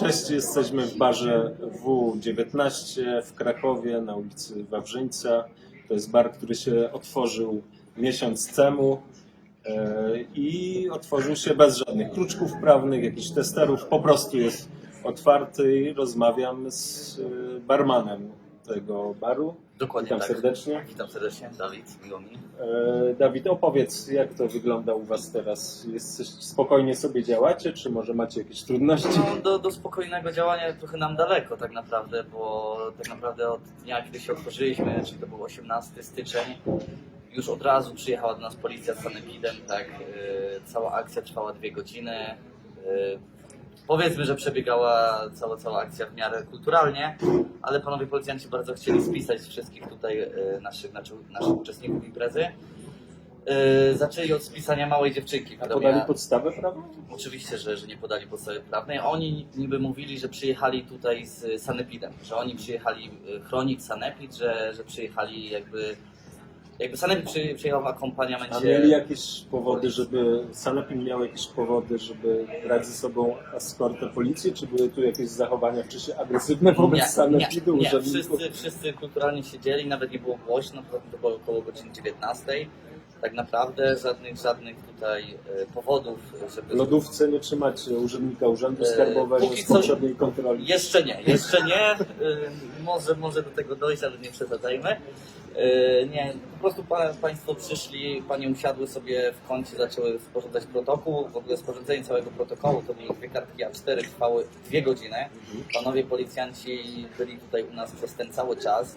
Cześć, jesteśmy w barze W19 w Krakowie na ulicy Wawrzyńca. To jest bar, który się otworzył miesiąc temu e, i otworzył się bez żadnych kruczków prawnych, jakichś testerów. Po prostu jest otwarty i rozmawiam z e, barmanem tego baru. Dokładnie Witam tak. serdecznie. Witam serdecznie, Dawid, miło mi. E, Dawid, opowiedz, jak to wygląda u Was teraz? Jest, spokojnie sobie działacie, czy może macie jakieś trudności? No, do, do spokojnego działania trochę nam daleko tak naprawdę, bo tak naprawdę od dnia, kiedy się otworzyliśmy, czyli to był 18 styczeń, już od razu przyjechała do nas policja z sanepidem, tak, yy, cała akcja trwała dwie godziny. Powiedzmy, że przebiegała cała, cała akcja w miarę kulturalnie, ale panowie policjanci bardzo chcieli spisać wszystkich tutaj yy, naszych, naszych, naszych uczestników imprezy. Yy, zaczęli od spisania małej dziewczynki. A podali miała- podstawę prawną? Oczywiście, że, że nie podali podstawy prawnej. Oni niby mówili, że przyjechali tutaj z Sanepidem, że oni przyjechali y, chronić Sanepid, że, że przyjechali jakby. Jakby Sanepid przy, przyjechał w akompaniamencie. A mieli jakieś powody, żeby. Sanepid miał jakieś powody, żeby brać ze sobą eskortę policji? Czy były tu jakieś zachowania wcześniej agresywne wobec nie, Sanepidu? nie, nie. Wszyscy, wszyscy kulturalnie siedzieli, nawet nie było głośno, to, to było około godziny 19. Tak naprawdę żadnych, żadnych tutaj y, powodów, żeby. W lodówce nie trzymacie urzędnika Urzędu E, Skarbowego póki z poprzedniej kontroli. Jeszcze nie, jeszcze nie. Może, może do tego dojść, ale nie przesadzajmy. Nie, po prostu pa, Państwo przyszli, Panie usiadły sobie w kącie, zaczęły sporządzać protokół. W ogóle sporządzenie całego protokołu to były dwie kartki A4, trwały dwie godziny. Panowie policjanci byli tutaj u nas przez ten cały czas.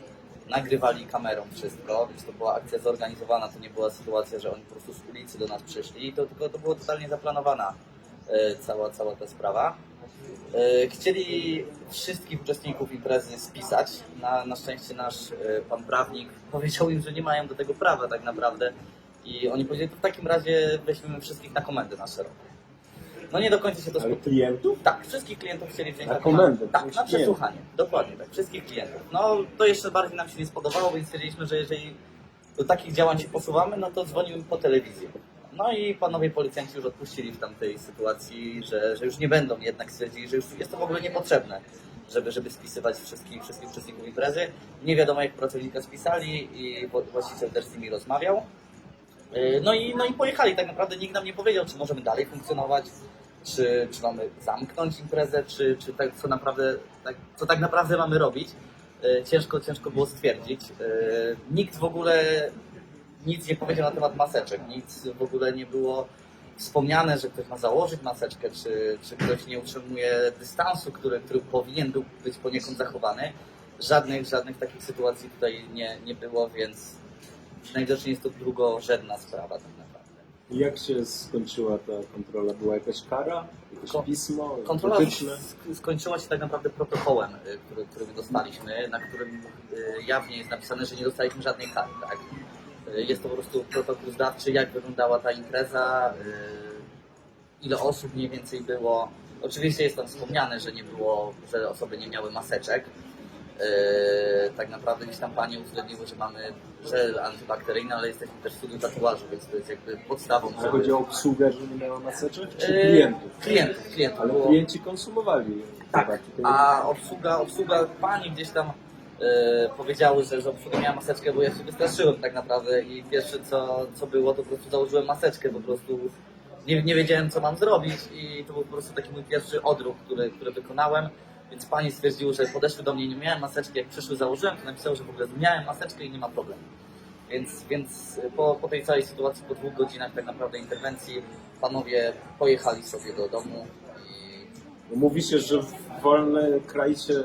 Nagrywali kamerą wszystko, więc to była akcja zorganizowana, to nie była sytuacja, że oni po prostu z ulicy do nas przyszli, to tylko to było totalnie zaplanowana y, cała, cała ta sprawa. E, Chcieli wszystkich uczestników imprezy spisać. Na, na szczęście nasz e, pan prawnik powiedział im, że nie mają do tego prawa tak naprawdę. I oni powiedzieli, to w takim razie weźmiemy wszystkich na komendę na szeroko. No nie do końca się to Ale klientów? Tak, wszystkich klientów chcieli wziąć Na komendę, Tak, na klientów. przesłuchanie. Dokładnie tak, wszystkich klientów. No to jeszcze bardziej nam się nie spodobało, więc stwierdziliśmy, że jeżeli do takich działań się posuwamy, no to dzwonimy po telewizję. No i panowie policjanci już odpuścili w tamtej sytuacji, że, że już nie będą, jednak stwierdzili, że już jest to w ogóle niepotrzebne, żeby, żeby spisywać wszystkich, wszystkich uczestników imprezy. Nie wiadomo jak pracownika spisali i właściciel też z nimi rozmawiał. Yy, No i, no i pojechali, tak naprawdę nikt nam nie powiedział, czy możemy dalej funkcjonować, czy, czy mamy zamknąć imprezę, czy, czy tak, co, naprawdę, tak, co tak naprawdę mamy robić. Yy, Ciężko, ciężko było stwierdzić. Yy, Nikt w ogóle nic nie powiedział na temat maseczek, nic w ogóle nie było wspomniane, że ktoś ma założyć maseczkę, czy, czy ktoś nie utrzymuje dystansu, który, który powinien był być poniekąd zachowany. Żadnych, żadnych takich sytuacji tutaj nie, nie było, więc najwidoczniej jest to drugorzędna sprawa tak naprawdę. Jak się skończyła ta kontrola? Była jakaś kara? Jakieś Ko- pismo? Kontrola skończyła się tak naprawdę protokołem, y, który, który my dostaliśmy, na którym y, jawnie jest napisane, że nie dostaliśmy żadnej kary. Tak? Y, Jest to po prostu protokół zdawczy, jak wyglądała ta impreza, ile osób mniej więcej było. Oczywiście jest tam wspomniane, że nie było, że osoby nie miały maseczek. Y, Tak naprawdę gdzieś tam panie uwzględniły, że mamy żel antybakteryjny, ale jesteśmy też w studiu tatuażu, więc to jest jakby podstawą, A żeby... chodzi o obsługę, że nie miała maseczek? Czy Y, klientów? Klientów, klientów. Ale było- klienci konsumowali. Tak, tutaj- a obsługa, obsługa pani gdzieś tam e, powiedziały, że, że obsługa miała maseczkę, bo ja się wystraszyłem tak naprawdę i pierwsze co, co było, to po prostu założyłem maseczkę, po prostu nie, nie wiedziałem co mam zrobić i to był po prostu taki mój pierwszy odruch, który, który wykonałem. Więc pani stwierdziły, że podeszły do mnie, nie miałem maseczki, jak przyszły założyłem, to napisały, że w ogóle miałem maseczkę i nie ma problemu. Więc, więc po, po tej całej sytuacji, po dwóch godzinach tak naprawdę interwencji, panowie pojechali sobie do domu i Mówi się, że wolny kraj się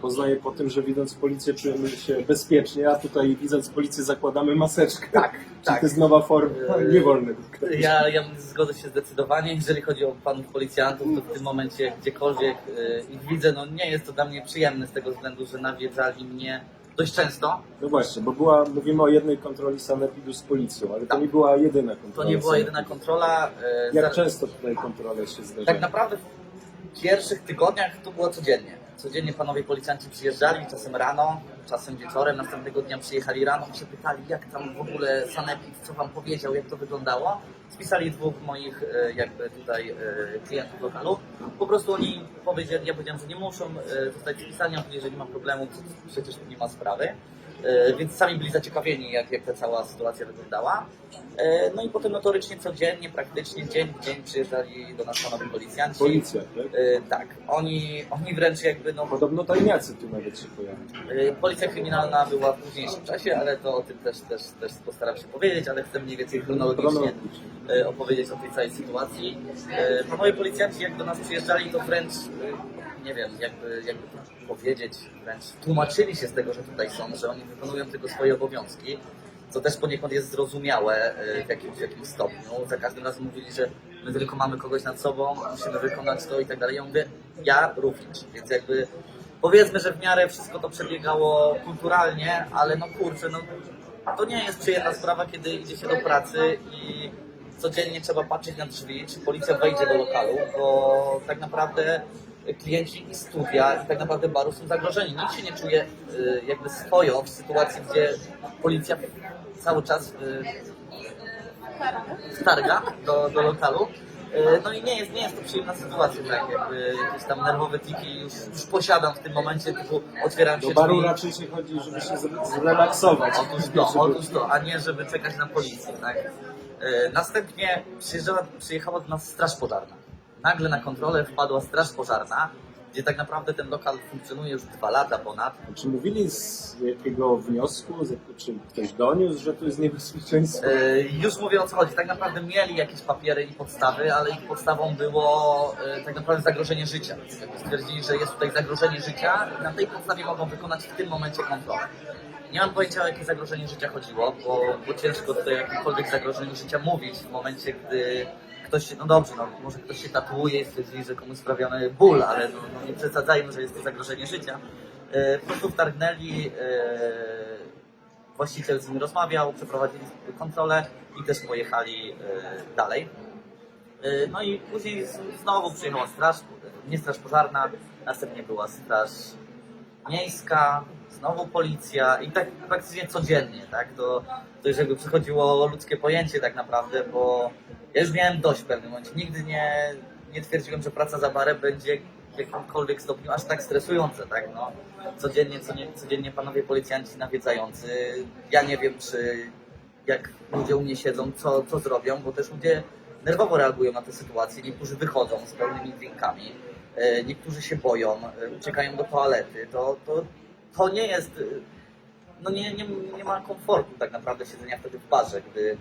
poznaje po tym, że widząc policję czujemy się bezpiecznie, a tutaj widząc policję zakładamy maseczkę. Tak, Czy tak. to jest nowa forma Yy, niewolnego? Ja, ja zgodzę się zdecydowanie. Jeżeli chodzi o panów policjantów, to w tym momencie gdziekolwiek y, ich widzę, no nie jest to dla mnie przyjemne z tego względu, że nawiedzali mnie dość często. No właśnie, bo była, mówimy o jednej kontroli sanepidu z policją, ale to Tak. nie była jedyna To kontrola nie była jedyna kontrola. y, Jak za- często tutaj kontrole się zdarzają? Tak naprawdę w pierwszych tygodniach to było codziennie. Codziennie panowie policjanci przyjeżdżali, czasem rano, czasem wieczorem, następnego dnia przyjechali rano i się pytali, jak tam w ogóle sanepid, co wam powiedział, jak to wyglądało. Spisali dwóch moich e, jakby tutaj e, klientów lokalu Po prostu oni powiedzieli, ja powiedziałem, że nie muszą e, zostać spisani, a powiedzieli, że nie ma problemu, przecież nie ma sprawy. E, Więc sami byli zaciekawieni, jak, jak ta cała sytuacja wyglądała. E, No i potem notorycznie codziennie, praktycznie dzień w dzień przyjeżdżali do nas panowie policjanci. Policja, tak? E, Tak, oni, oni wręcz jakby no, Podobno tajniacy tu nawet się pojawią. Y, Policja kryminalna była w późniejszym czasie, ale to o tym też, też, też postaram się powiedzieć, ale chcę mniej więcej chronologicznie opowiedzieć o tej całej sytuacji. Panowie policjanci jak do nas przyjeżdżali, to wręcz, nie wiem, jakby, jakby powiedzieć, wręcz tłumaczyli się z tego, że tutaj są, że oni wykonują tylko swoje obowiązki, co też poniekąd jest zrozumiałe y, w jakimś, w jakimś stopniu. Za każdym razem mówili, że my tylko mamy kogoś nad sobą, musimy wykonać to i tak dalej. Ja mówię, ja również, więc jakby powiedzmy, że w miarę wszystko to przebiegało kulturalnie, ale no kurczę, no to nie jest przyjemna sprawa, kiedy idzie się do pracy i codziennie trzeba patrzeć na drzwi, czy policja wejdzie do lokalu, bo tak naprawdę klienci i studia i tak naprawdę baru są zagrożeni. Nikt się nie czuje y, jakby swojo w sytuacji, gdzie policja cały czas y, wtarga do, do lokalu. E, No i nie jest, nie jest to przyjemna sytuacja, tak jakby jakieś tam nerwowe tiki już, już posiadam w tym momencie, typu otwieram się Do baru drzwi. raczej się chodzi, żeby się zre- zrelaksować. Otóż to, otóż to, a nie żeby czekać na policję, tak. Następnie przyjeżdżała, przyjechała do nas straż pożarna. Nagle na kontrolę wpadła straż pożarna, gdzie tak naprawdę ten lokal funkcjonuje już dwa lata ponad. Czy mówili z jakiego wniosku, czy ktoś doniósł, że to jest niebezpieczeństwo? E, Już mówię o co chodzi. Tak naprawdę mieli jakieś papiery i podstawy, ale ich podstawą było e, tak naprawdę zagrożenie życia. Stwierdzili, że jest tutaj zagrożenie życia i na tej podstawie mogą wykonać w tym momencie kontrolę. Nie mam pojęcia o jakie zagrożenie życia chodziło, bo, bo ciężko tutaj o jakimkolwiek zagrożeniu życia mówić w momencie, gdy ktoś no dobrze, no, może ktoś się tatuuje i stwierdzili, że komuś sprawiamy ból, ale no, no nie przesadzajmy, że jest to zagrożenie życia. E, Po prostu wtargnęli, e, właściciel z nimi rozmawiał, przeprowadzili kontrolę i też pojechali e, dalej. E, No i później znowu przyjechała straż, nie straż pożarna, następnie była straż miejska, znowu policja i tak praktycznie codziennie, tak? To, to już jakby przychodziło ludzkie pojęcie tak naprawdę, bo ja już miałem dość w pewnym momencie. Nigdy nie, nie twierdziłem, że praca za barem będzie w jakimkolwiek stopniu aż tak stresująca, tak? No, codziennie, co nie, codziennie panowie policjanci nawiedzający. Ja nie wiem, czy jak ludzie u mnie siedzą, co, co zrobią, bo też ludzie nerwowo reagują na te sytuacje. Niektórzy wychodzą z pełnymi drinkami, niektórzy się boją, e, uciekają do toalety. To, to, to nie jest. e, No nie, nie, nie ma komfortu tak naprawdę siedzenia wtedy w barze, gdy,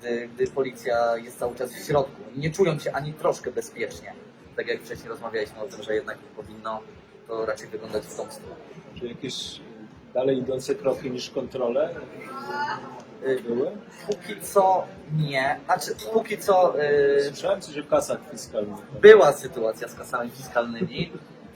gdy, gdy policja jest cały czas w środku. Nie czują się ani troszkę bezpiecznie. Tak jak wcześniej rozmawialiśmy o tym, że jednak powinno to raczej wyglądać w tą stronę. Czy jakieś dalej idące kroki niż kontrole były? Póki co nie. Znaczy, póki co y, Słyszałem coś o kasach fiskalnych. była sytuacja z kasami fiskalnymi.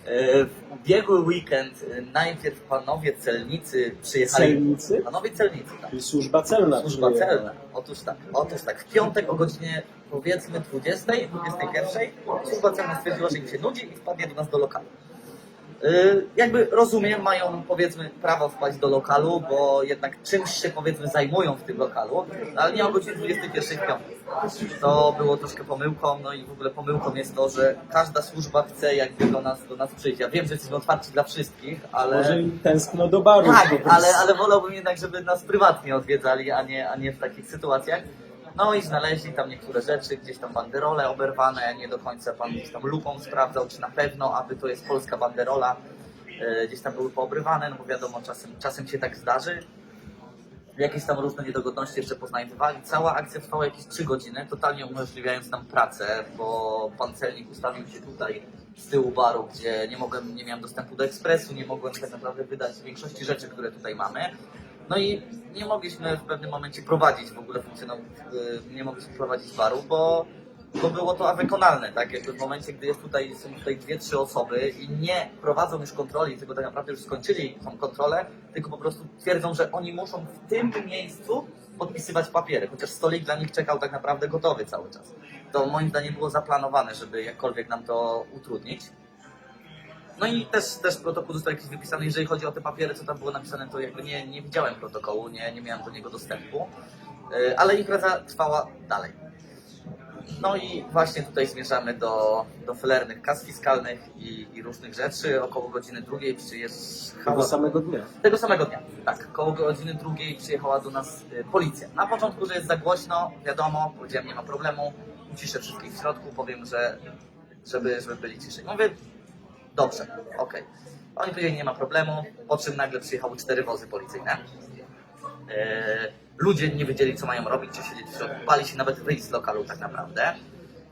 Y, w ubiegły weekend y, najpierw panowie celnicy przyjechali. Celnicy? Panowie celnicy, tak. Czyli służba celna. Służba celna. Otóż tak, otóż tak. W piątek o godzinie powiedzmy 20, 21 służba celna stwierdziła, że im się nudzi i wpadnie do nas do lokalu. Yy, jakby rozumiem, mają powiedzmy prawo wpaść do lokalu, bo jednak czymś się powiedzmy zajmują w tym lokalu, ale nie o godzinie 21 w piątek. To było troszkę pomyłką, no i w ogóle pomyłką jest to, że każda służba chce jakby do nas, do nas przyjść. Ja wiem, że jesteśmy otwarci dla wszystkich, ale... Może i tęskno do baru. Tak, ale, ale wolałbym jednak, żeby nas prywatnie odwiedzali, a nie, a nie w takich sytuacjach. No i znaleźli tam niektóre rzeczy, gdzieś tam banderole oberwane, nie do końca pan gdzieś tam lupą sprawdzał, czy na pewno, aby to jest polska banderola. E, Gdzieś tam były poobrywane, no bo wiadomo, czasem, czasem się tak zdarzy. Jakieś tam różne niedogodności jeszcze poznajdywali. Cała akcja trwała jakieś 3 godziny, totalnie umożliwiając nam pracę, bo pan celnik ustawił się tutaj z tyłu baru, gdzie nie mogłem, nie miałem dostępu do ekspresu, nie mogłem tak naprawdę wydać większości rzeczy, które tutaj mamy. No i nie mogliśmy w pewnym momencie prowadzić w ogóle funkcjonować, nie mogliśmy prowadzić baru, bo, bo było to wykonalne, tak? Jakby w momencie, gdy jest tutaj, są tutaj dwie, trzy osoby i nie prowadzą już kontroli, tylko tak naprawdę już skończyli tą kontrolę, tylko po prostu twierdzą, że oni muszą w tym miejscu podpisywać papiery, chociaż stolik dla nich czekał tak naprawdę gotowy cały czas. To moim zdaniem było zaplanowane, żeby jakkolwiek nam to utrudnić. No i też, też protokół został jakiś wypisany. Jeżeli chodzi o te papiery, co tam było napisane, to jakby nie, nie widziałem protokołu, nie, nie miałem do niego dostępu. Yy, Ale impreza trwała dalej. No i właśnie tutaj zmierzamy do, do felernych kas fiskalnych i, i różnych rzeczy. Około godziny drugiej Tego przyjechała... samego dnia. Tego samego dnia, tak. Koło godziny drugiej przyjechała do nas y, policja. Na początku, że jest za głośno, wiadomo, powiedziałem, nie ma problemu, uciszę wszystkich w środku, powiem, że żeby, żeby byli ciszej. Mówię, dobrze, okej. Oni powiedzieli, nie ma problemu, po czym nagle przyjechały cztery wozy policyjne. E, ludzie nie wiedzieli, co mają robić, czy siedzieć w środku, bali się nawet wyjść z lokalu tak naprawdę.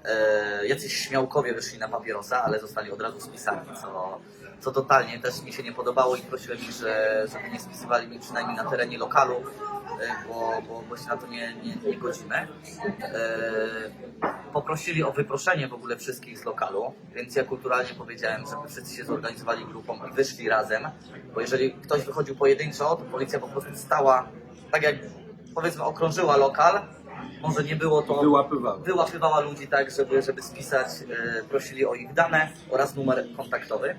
E, jacyś śmiałkowie wyszli na papierosa, ale zostali od razu spisani, co, co totalnie też mi się nie podobało i prosiłem ich, że, żeby nie spisywali mi przynajmniej na terenie lokalu, bo, bo, bo się na to nie, nie, nie godzimy. E, poprosili o wyproszenie w ogóle wszystkich z lokalu, więc ja kulturalnie powiedziałem, żeby wszyscy się zorganizowali grupą i wyszli razem, bo jeżeli ktoś wychodził pojedynczo, to policja po prostu stała, tak jak powiedzmy okrążyła lokal, może nie było to Wyłapywałem. wyłapywała ludzi tak, żeby, żeby spisać, e, prosili o ich dane oraz numer kontaktowy.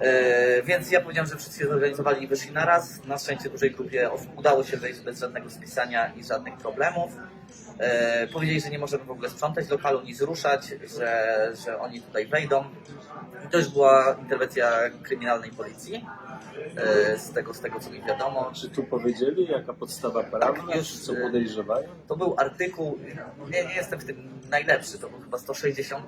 E, więc ja powiedziałem, że wszyscy się zorganizowali i wyszli na raz. Na szczęście dużej grupie osób udało się wejść bez żadnego spisania i żadnych problemów. E, powiedzieli, że nie możemy w ogóle sprzątać lokalu, nic ruszać, że, że oni tutaj wejdą. I to już była interwencja kryminalnej policji. E, z, tego, z tego co mi wiadomo, Czy tu powiedzieli, jaka podstawa prawna, Tak, już, co podejrzewają? to był artykuł, nie, nie jestem w tym najlepszy, to był chyba 160,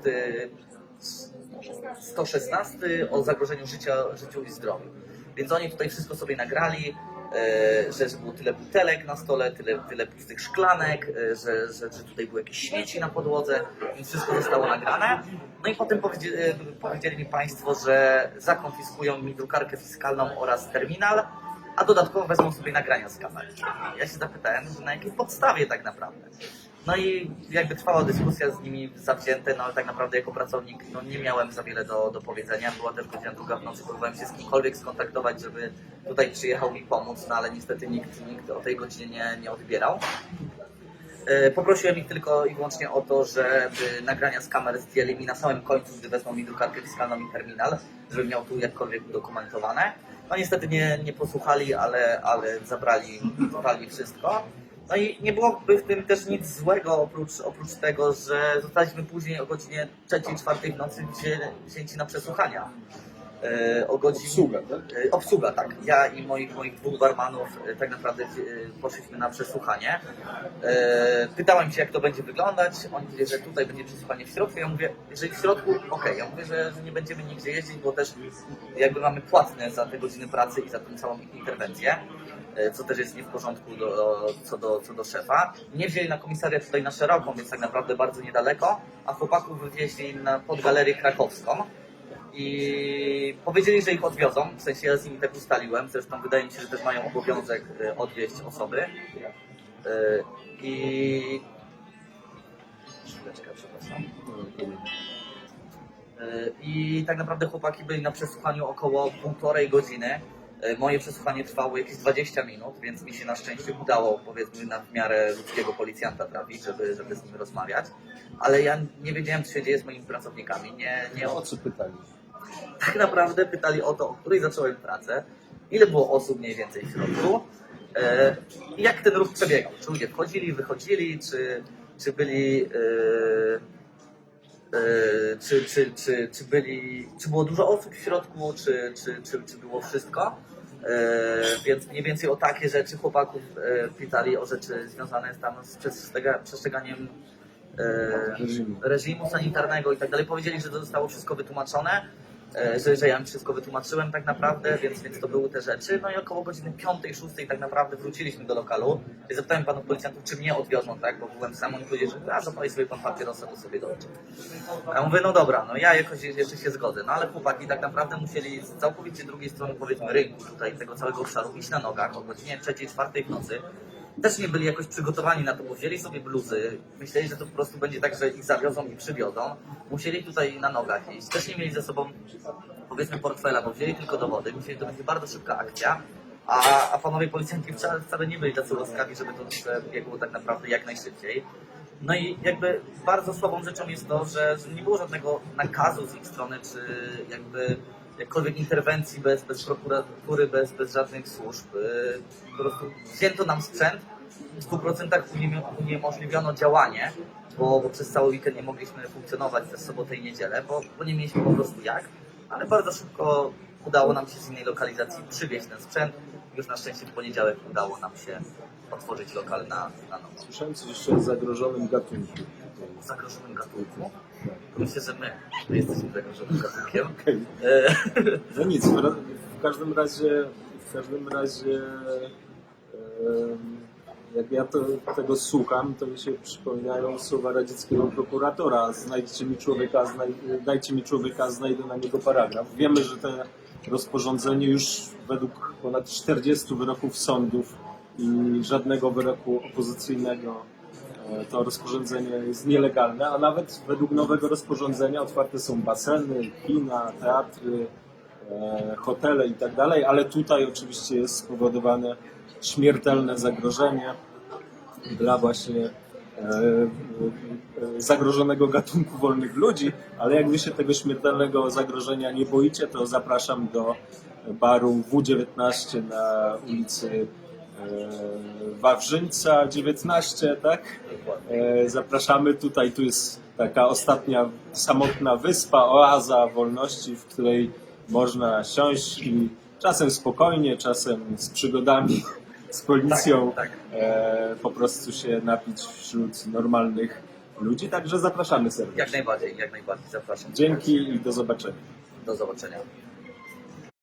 116 o zagrożeniu życia, życiu i zdrowiu. Więc oni tutaj wszystko sobie nagrali, e, że, było tyle butelek na stole, tyle, tyle pustych szklanek, e, że, że, że tutaj były jakieś śmieci na podłodze, więc wszystko zostało nagrane. No i potem powiedzieli, e, powiedzieli mi Państwo, że zakonfiskują mi drukarkę fiskalną oraz terminal, a dodatkowo wezmą sobie nagrania z kamer. Ja się zapytałem, że na jakiej podstawie tak naprawdę. No i jakby trwała dyskusja z nimi zawzięte, no ale tak naprawdę jako pracownik no, nie miałem za wiele do, do powiedzenia. Była też godzina druga w nocy, próbowałem się z kimkolwiek skontaktować, żeby tutaj przyjechał mi pomóc, no ale niestety nikt, nikt o tej godzinie nie, nie odbierał. E, Poprosiłem ich tylko i wyłącznie o to, żeby nagrania z kamer zdjęli mi na samym końcu, gdy wezmą mi drukarkę fiskalną i terminal, żebym miał tu jakkolwiek udokumentowane. No niestety nie, nie posłuchali, ale, ale zabrali totalnie wszystko. No i nie byłoby w tym też nic złego oprócz, oprócz tego, że zostaliśmy później o godzinie 3-4 w nocy wzię- wzięci na przesłuchania. E, O godzinie... Obsługa, tak? E, Obsługa, tak. Ja i moich, moich dwóch barmanów e, tak naprawdę e, poszliśmy na przesłuchanie. E, Pytałem się, jak to będzie wyglądać. Oni mówili, że tutaj będzie przesłuchanie w środku. Ja mówię, jeżeli w środku, okej. Ja mówię, że, że nie będziemy nigdzie jeździć, bo też jakby mamy płatne za te godziny pracy i za tą całą interwencję. E, Co też jest nie w porządku do, co, do, co do szefa. Nie wzięli na komisariat tutaj na szeroką, więc tak naprawdę bardzo niedaleko, a chłopaków wywieźli na, pod galerię krakowską i powiedzieli, że ich odwiozą, w sensie ja z nimi tak ustaliłem, zresztą wydaje mi się, że też mają obowiązek e, odwieźć osoby. E, I... Chwileczkę, przepraszam. I tak naprawdę chłopaki byli na przesłuchaniu około półtorej godziny. E, Moje przesłuchanie trwało jakieś 20 minut, więc mi się na szczęście udało, powiedzmy, na w miarę ludzkiego policjanta trafić, żeby, żeby z nim rozmawiać. Ale ja nie wiedziałem, co się dzieje z moimi pracownikami. Nie, nie, O co pytali? tak naprawdę pytali o to, o której zacząłem pracę, ile było osób mniej więcej w środku e, i jak ten ruch przebiegał. Czy ludzie wchodzili, wychodzili, czy, czy byli. E, czy, czy, czy, czy, byli, czy było dużo osób w środku, czy, czy, czy, czy było wszystko. E, więc mniej więcej o takie rzeczy chłopaków e, pytali o rzeczy związane tam z przestrzega- przestrzeganiem Reżimu. sanitarnego i tak dalej. Powiedzieli, że to zostało wszystko wytłumaczone, że, że ja im wszystko wytłumaczyłem tak naprawdę, więc, więc to były te rzeczy. No i około godziny 5-6 tak naprawdę wróciliśmy do lokalu. I zapytałem panów policjantów, czy mnie odwiozą, tak, bo byłem sam. Oni powiedzieli, że a, zapali sobie pan papierosa, to sobie dojdzie. A ja mówię, no dobra, no ja jakoś jeszcze się zgodzę. No ale chłopaki tak naprawdę musieli z całkowicie drugiej strony, powiedzmy, rynku tutaj, tego całego obszaru, iść na nogach o godzinie 3-4 w nocy. Też nie byli jakoś przygotowani na to, bo wzięli sobie bluzy, myśleli, że to po prostu będzie tak, że ich zawiozą i przywiozą. Musieli tutaj na nogach iść. Też nie mieli ze sobą, powiedzmy, portfela, bo wzięli tylko dowody. Myśleli, że to będzie bardzo szybka akcja. A, a panowie policjanci wcale, nie byli tacy łaskawi, żeby to przebiegło tak naprawdę jak najszybciej. No i jakby bardzo słabą rzeczą jest to, że, że nie było żadnego nakazu z ich strony, czy jakby jakkolwiek interwencji bez, bez prokuratury, bez, bez żadnych służb. Yy, Po prostu wzięto nam sprzęt, w 2% unie- uniemożliwiono działanie, bo, bo przez cały weekend nie mogliśmy funkcjonować przez sobotę i niedzielę, bo, bo nie mieliśmy po prostu jak, ale bardzo szybko udało nam się z innej lokalizacji przywieźć ten sprzęt. Już na szczęście w poniedziałek udało nam się otworzyć lokal na, na nowo. Słyszałem coś jeszcze o zagrożonym gatunku. W zagrożonym gatunku. Myślę, że my, my jesteśmy zagrożonym gatunkiem. Okej. E, No nic, w, każdym razie, w każdym razie, jak ja to, tego słucham, to mi się przypominają słowa radzieckiego prokuratora. Znajdźcie mi człowieka, znaj, dajcie mi człowieka, znajdę na niego paragraf. Wiemy, że to rozporządzenie już według ponad 40 wyroków sądów i żadnego wyroku opozycyjnego to rozporządzenie jest nielegalne, a nawet według nowego rozporządzenia otwarte są baseny, kina, teatry, e, hotele i tak dalej, ale tutaj oczywiście jest spowodowane śmiertelne zagrożenie dla właśnie e, e, zagrożonego gatunku wolnych ludzi, ale jak wy się tego śmiertelnego zagrożenia nie boicie, to zapraszam do baru W19 na ulicy e, Wawrzyńca 19, tak? E, Zapraszamy tutaj, tu jest taka ostatnia samotna wyspa, oaza wolności, w której można siąść i czasem spokojnie, czasem z przygodami, z policją, tak, e, po prostu się napić wśród normalnych ludzi. Także zapraszamy serdecznie. jak najbardziej, jak najbardziej zapraszam. Dzięki i do zobaczenia. Do zobaczenia.